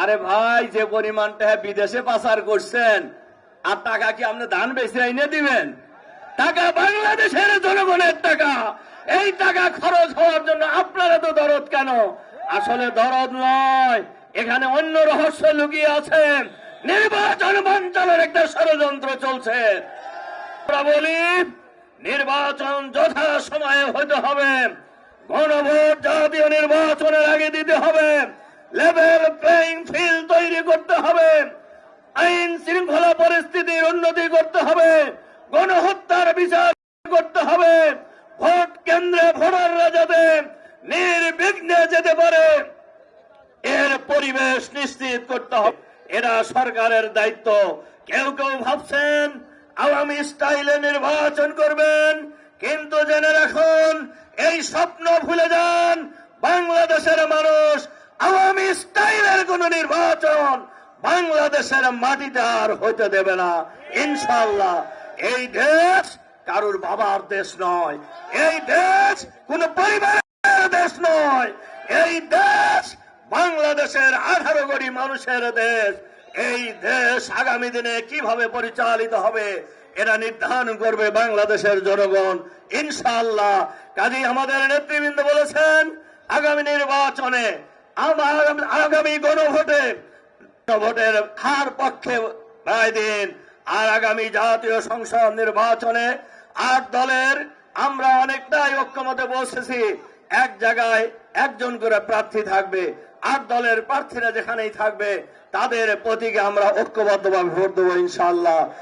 আরে ভাই, যে পরিমাণ টাকা বিদেশে পাচার করছেন, আর টাকা কি আপনি ধান বেশি এনে দিবেন? টাকা বাংলাদেশের জনগণের টাকা। এই টাকা খরচ হওয়ার জন্য আপনারা তো দরদ কেন? আসলে দরদ নয়, এখানে অন্য রহস্য লুকিয়ে আছে। নির্বাচন বাঞ্চালের একটা ষড়যন্ত্র চলছে। বলি, নির্বাচন যথা সময়ে হতে হবে। গণভোট জাতীয় নির্বাচনের আগে দিতে হবে। লেভেল প্লেইং ফিল্ড তৈরি করতে হবে। আইন শৃঙ্খলা পরিস্থিতির উন্নতি করতে হবে। গণহত্যার বিচার করতে হবে। ভোট কেন্দ্রে ভোটাররা যাতে নির্বিঘ্নে যেতে পারে, এর পরিবেশ নিশ্চিত করতে হবে। এরা সরকারের দায়িত্ব। কেউ কেউ ভাবছেন, আওয়ামী স্টাইলে নির্বাচন করবেন, কিন্তু জেনে রাখুন, এই স্বপ্ন ভুলে যান, বাংলাদেশের মানুষ নির্বাচন বাংলাদেশের মাটিতে আর হইতে দেবে না। ইনশাল্লাহ এই দেশ কারুর বাবার দেশ নয়, এই দেশ কোন পরিবারের দেশ নয়, এই দেশ বাংলাদেশের আঠারো কোটি মানুষের দেশ। এই দেশ আগামী দিনে কীভাবে পরিচালিত হবে এরা নির্ধারণ করবে বাংলাদেশের জনগণ। ইনশাআল্লাহ, কাজী আমাদের নেতৃবৃন্দ বলেছেন, আগামী নির্বাচনে আগামী গণভোটে ভোটের হার পক্ষে রায় দিন। আর আগামী জাতীয় সংসদ নির্বাচনে আট দলের, আমরা অনেকটাই ঐক্যমতে বসেছি। এক জায়গায় একজন করে প্রার্থী থাকবে। আট দলের প্রার্থীরা যেখানেই থাকবে, তাদের প্রতীকে আমরা ঐক্যবদ্ধভাবে ভোট দেবো ইনশাল্লাহ